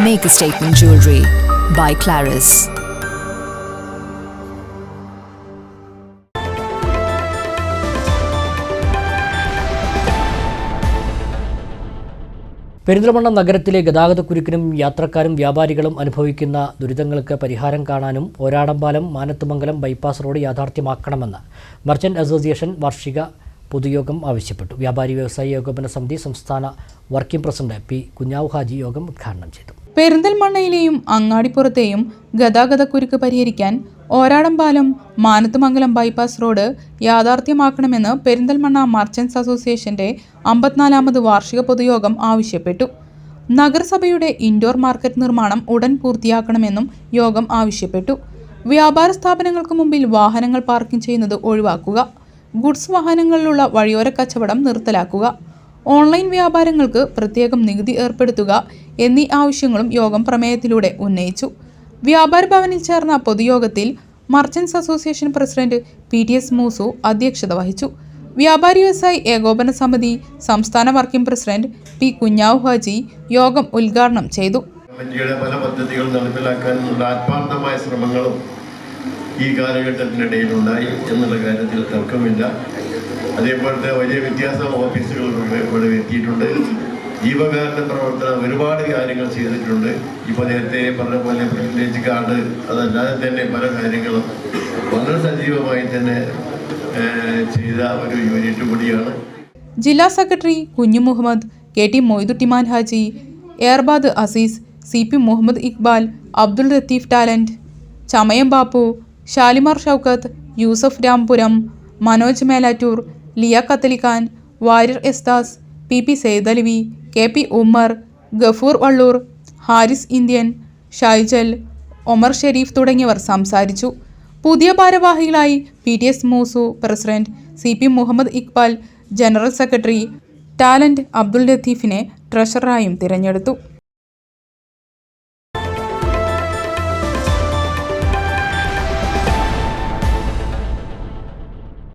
Make a statement jewelry by Claris. Perinthalmanna നഗരത്തിലെ ഗതാഗതക്കുരുക്കിനും യാത്രക്കാരും വ്യാപാരികളും അനുഭവിക്കുന്ന ദുരിതങ്ങൾക്ക് പരിഹാരം കാണാനും ഓരാടമ്പാലം മാനത്തുമംഗലം ബൈപ്പാസ് റോഡ് യാഥാർത്ഥ്യമാക്കണമെന്ന് മർച്ചന്റ് അസോസിയേഷൻ വാർഷിക പൊതുയോഗം ആവശ്യപ്പെട്ടു. വ്യാപാരി വ്യവസായി ഏകോപന സമിതി സംസ്ഥാന working president P Kunhav Haji യോഗം ഉദ്ഘാടനം ചെയ്തു. പെരിന്തൽമണ്ണയിലെയും അങ്ങാടിപ്പുറത്തെയും ഗതാഗതക്കുരുക്ക് പരിഹരിക്കാൻ ഓരാടം പാലം മാനത്തുമംഗലം ബൈപ്പാസ് റോഡ് യാഥാർത്ഥ്യമാക്കണമെന്ന് പെരിന്തൽമണ്ണ മർച്ചൻസ് അസോസിയേഷന്റെ അമ്പത്തിനാലാമത് വാർഷിക പൊതുയോഗം ആവശ്യപ്പെട്ടു. നഗരസഭയുടെ ഇൻഡോർ മാർക്കറ്റ് നിർമ്മാണം ഉടൻ പൂർത്തിയാക്കണമെന്നും യോഗം ആവശ്യപ്പെട്ടു. വ്യാപാര സ്ഥാപനങ്ങൾക്ക് മുമ്പിൽ വാഹനങ്ങൾ പാർക്കിംഗ് ചെയ്യുന്നത് ഒഴിവാക്കുക. ഗുഡ്സ് വാഹനങ്ങളിലുള്ള വഴിയോര കച്ചവടം നിർത്തലാക്കുക ഓൺലൈൻ വ്യാപാരങ്ങൾക്ക് പ്രത്യേകം നികുതി ഏർപ്പെടുത്തുക എന്നീ ആവശ്യങ്ങളും യോഗം പ്രമേയത്തിലൂടെ ഉന്നയിച്ചു. വ്യാപാര ഭവനിൽ ചേർന്ന പൊതുയോഗത്തിൽ merchants association president P T S Moosu അധ്യക്ഷത വഹിച്ചു. വ്യാപാരി വ്യവസായി ഏകോപന സമിതി സംസ്ഥാന working president P Kunhav Haji യോഗം ഉദ്ഘാടനം ചെയ്തു. പല പദ്ധതികളും നടപ്പിലാക്കാനുള്ള ആത്മാർത്ഥമായ ശ്രമങ്ങളും ഈ കാലഘട്ടത്തിനിടയിലുണ്ടായി എന്നുള്ള കാര്യത്തിൽ തർക്കമില്ല. അതേപോലത്തെ വലിയ വ്യത്യാസ ഓഫീസുകൾ ഇവിടെ എത്തിയിട്ടുണ്ട്. ജീവകാരുടെ പ്രവർത്തനം ഒരുപാട് കാര്യങ്ങൾ ചെയ്തിട്ടുണ്ട്. ഇപ്പോൾ നേരത്തെ പറഞ്ഞ പോലെ പ്രിവിലേജ് കാർഡ് അതല്ലാതെ തന്നെ പല കാര്യങ്ങളും വളരെ സജീവമായി തന്നെ ചെയ്ത ഒരു യൂണിറ്റ് കൂടിയാണ്. ജില്ലാ secretary Kunju Muhammad K T മൊയ്തുട്ടിമാൻ Haji എയർബാദ് Aziz C P Muhammad Iqbal Abdul Latheef talent Chamayam Bappu Shalimar Shoukath Yusuf Rampuram Manoj Melattur Liya കത്തലിഖാൻ വാരിർ എസ്താസ് P P Saithalavi K P Ummer Gafoor Valloor Haris Indian Shaijal Omar Sherif തുടങ്ങിയവർ സംസാരിച്ചു. പുതിയ ഭാരവാഹികളായി P T S Moosu president C P Muhammad Iqbal general secretary talent Abdul ലത്തീഫിനെ ട്രഷററായും തിരഞ്ഞെടുത്തു.